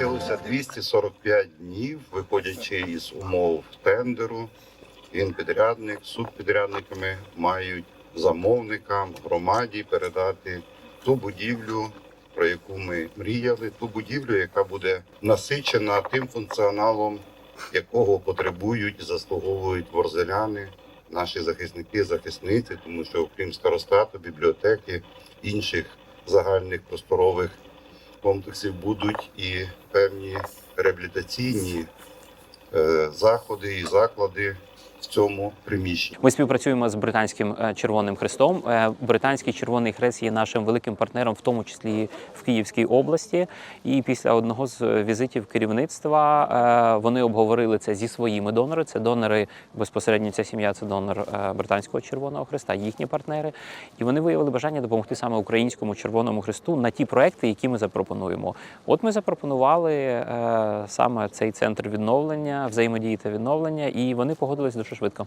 Залишилося 245 днів, виходячи із умов тендеру. Він підрядник, субпідрядниками мають замовникам, громаді передати ту будівлю, про яку ми мріяли, ту будівлю, яка буде насичена тим функціоналом, якого потребують і заслуговують ворзеляни, наші захисники, захисниці, тому що окрім старостату, бібліотеки, інших загальних просторових комплексів будуть і певні реабілітаційні е, заходи і заклади в цьому приміщенні. Ми співпрацюємо з британським е, Червоним Хрестом. Е, Британський Червоний Хрест є нашим великим партнером, в тому числі в Київській області. І після одного з е, візитів керівництва вони обговорили це зі своїми донорами. Це донори безпосередньо ця сім'я, це донор британського Червоного Хреста, їхні партнери. І вони виявили бажання допомогти саме українському Червоному Хресту на ті проекти, які ми запропонуємо. От ми запропонували саме цей центр відновлення, взаємодії та відновлення, і вони погодились дуже швидко.